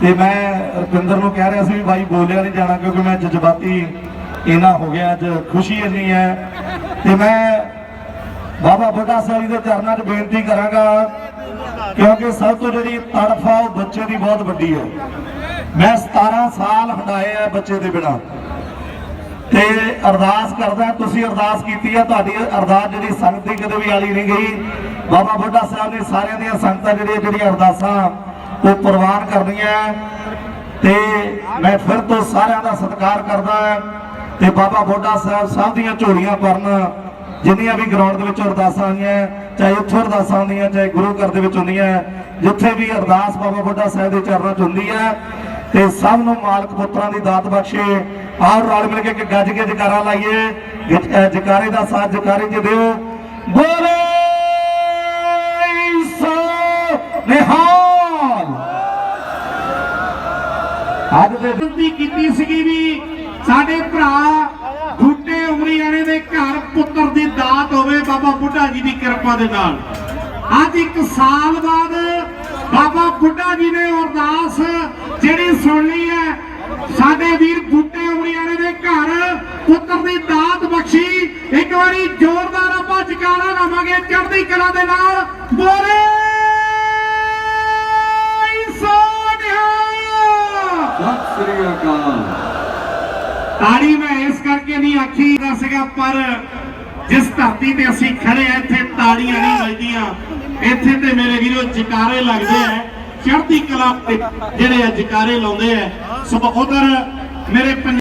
ਤੇ ਮੈਂ ਰੁਪਿੰਦਰ ਨੂੰ ਕਹਿ ਰਿਹਾ ਸੀ ਵੀ ਬਾਈ ਬੋਲਿਆ ਨਹੀਂ ਜਾਣਾ ਕਿਉਂਕਿ ਮੈਂ ਜਜ਼ਬਾਤੀ ਇੰਨਾ ਹੋ ਗਿਆ, ਅੱਜ ਖੁਸ਼ੀ ਇੰਨੀ ਹੈ। ਤੇ ਮੈਂ ਬਾਬਾ ਬੁੱਢਾ ਸਾਹਿਬ ਜੀ ਦੇ ਚਰਨਾਂ 'ਚ ਬੇਨਤੀ ਕਰਾਂਗਾ, ਕਿਉਂਕਿ ਸਭ ਤੋਂ ਜਿਹੜੀ ਤੜਫ ਆ ਉਹ ਬੱਚੇ ਦੀ ਬਹੁਤ ਵੱਡੀ ਹੈ। ਮੈਂ 17 ਸਾਲ ਹੰਡਾਏ ਆ ਬੱਚੇ ਦੇ ਬਿਨਾਂ। ਤੇ ਅਰਦਾਸ ਕਰਦਾ, ਤੁਸੀਂ ਅਰਦਾਸ ਕੀਤੀ ਆ, ਤੁਹਾਡੀ ਅਰਦਾਸ ਜਿਹੜੀ ਸੰਗਤ ਦੀ ਕਦੇ ਵੀ ਆਲੀ ਨਹੀਂ ਗਈ। ਬਾਬਾ ਬੁੱਢਾ ਸਾਹਿਬ ਨੇ ਸਾਰਿਆਂ ਦੀਆਂ ਸੰਗਤਾਂ ਜਿਹੜੀਆਂ ਜਿਹੜੀਆਂ ਅਰਦਾਸਾਂ ਉਹ ਪ੍ਰਵਾਨ ਕਰਨੀਆਂ ਤੇ ਮੈਂ ਫਿਰ ਤੋਂ ਸਾਰਿਆਂ ਦਾ ਸਤਿਕਾਰ ਕਰਦਾ ਤੇ ਬਾਬਾ ਬੁੱਢਾ ਸਾਹਿਬ ਸਭ ਦੀਆਂ ਝੋਲੀਆਂ ਭਰਨ ਜਿੰਨੀਆਂ ਵੀ ਗਰਾਊਂਡ ਦੇ ਵਿੱਚ ਅਰਦਾਸਾਂ ਆਈਆਂ ਚਾਹੇ ਉੱਥੋਂ ਅਰਦਾਸਾਂ ਹੁੰਦੀਆਂ ਚਾਹੇ ਗੁਰੂ ਘਰ ਦੇ ਵਿੱਚ ਹੁੰਦੀਆਂ ਜਿੱਥੇ ਵੀ ਅਰਦਾਸ ਬਾਬਾ ਬੁੱਢਾ ਸਾਹਿਬ ਦੇ ਚਰਨਾਂ 'ਚ ਹੁੰਦੀ ਹੈ, ਤੇ ਸਭ ਨੂੰ ਮਾਲਕ ਪੁੱਤਰਾਂ ਦੀ ਦਾਤ ਬਖਸ਼ੇ, ਆਓ ਰਲ ਮਿਲ ਕੇ ਇੱਕ ਗੱਜ ਕੇ ਜਕਾਰਾ ਲਾਈਏ ਜਕਾਰੇ ਦਾ ਸਾਥ ਜਕਾਰੇ 'ਚ ਦਿਓ। ਬੋਲੇ ਸੋ ਨਿਹਾਲ ਅੱਜ ਦੇ ਬੇਨਤੀ ਕੀਤੀ ਸੀਗੀ ਵੀ ਸਾਡੇ ਭਰਾ ਬੁੱਢੇ ਉਮਰੀਆਣੇ ਦੇ ਘਰ ਪੁੱਤਰ ਦੀ ਦਾਤ ਹੋਵੇ ਬਾਬਾ ਬੁੱਢਾ ਜੀ ਦੀ ਕਿਰਪਾ ਦੇ ਨਾਲ। ਅੱਜ ਇੱਕ ਸਾਲ ਬਾਅਦ ਬਾਬਾ ਬੁੱਢਾ ਜੀ ਨੇ ਅਰਦਾਸ ਜਿਹੜੀ ਸੁਣ ਲਈ ਹੈ, ਸਾਡੇ ਵੀਰ ਬੁੱਢੇ ਉਮਰੀਆਣੇ ਦੇ ਘਰ ਪੁੱਤਰ ਦੀ ਦਾਤ ਬਖਸ਼ੀ, ਇੱਕ ਵਾਰੀ ਜ਼ੋਰਦਾਰ ਆਪਾਂ ਜਕਾਰਾ ਲਾਵਾਂਗੇ ਚੜ੍ਹਦੀ ਕਲਾ ਦੇ ਨਾਲ, ਬੋਲੇ! ਸ੍ਰੀ ਅਕਾਲ ਤਾੜੀ ਮੈਂ ਇਸ ਕਰਕੇ ਨਹੀਂ ਆਖੀ ਦਾ ਸੀਗਾ ਪਰ ਜਿਸ ਧਰਤੀ ਤੇ ਅਸੀਂ ਖੜੇ ਆ, ਇੱਥੇ ਤਾੜੀਆਂ ਨਹੀਂ ਵੱਜਦੀਆਂ। ਇੱਥੇ ਤੇ ਮੇਰੇ ਵੀਰੋ ਜਕਾਰੇ ਲੱਗਦੇ ਆ। ਚੜ੍ਹਦੀ ਕਲਾ ਤੇ ਜਿਹੜੇ ਆ ਜਕਾਰੇ ਲਾਉਂਦੇ ਆ। ਸੋ ਉਧਰ ਮੇਰੇ ਪੰਜ-